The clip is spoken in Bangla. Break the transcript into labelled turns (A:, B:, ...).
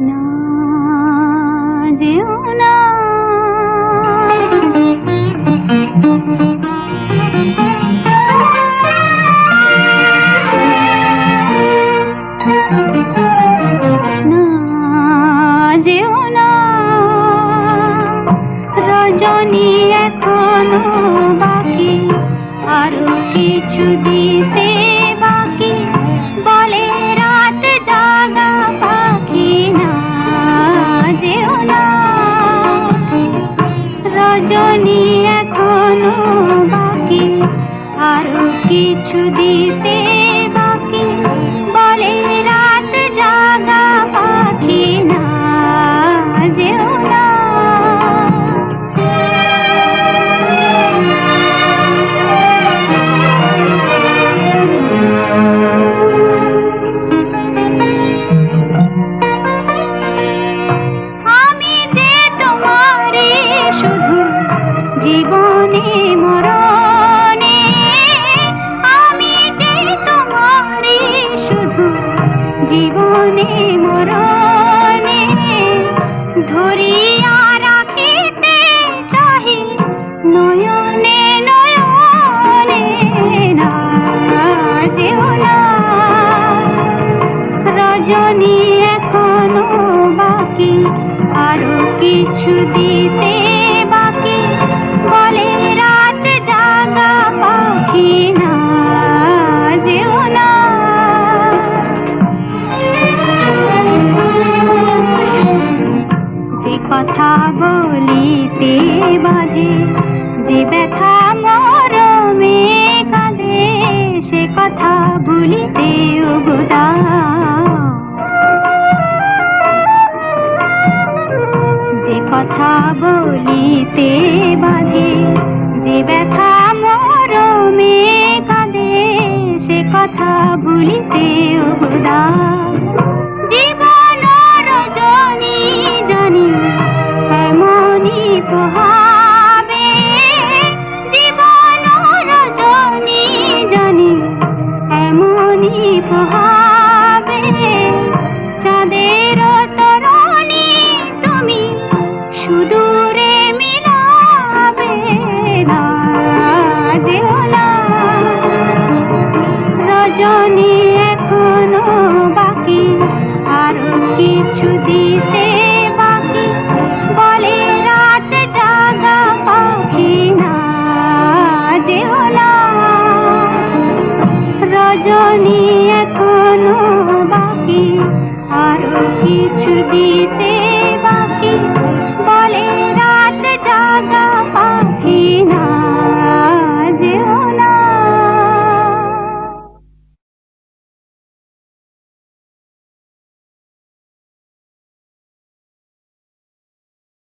A: না যেও না। রজনী এখনও বাকি আরও কিছু দিতে জীবনে মরণে ধরিয়া রাখিতে চাহি, নয়নে নয়নে না যেও না রজনী এখনও বাকি, আরও কিছু দিতে कथा बोली ते बा কিছু দিতে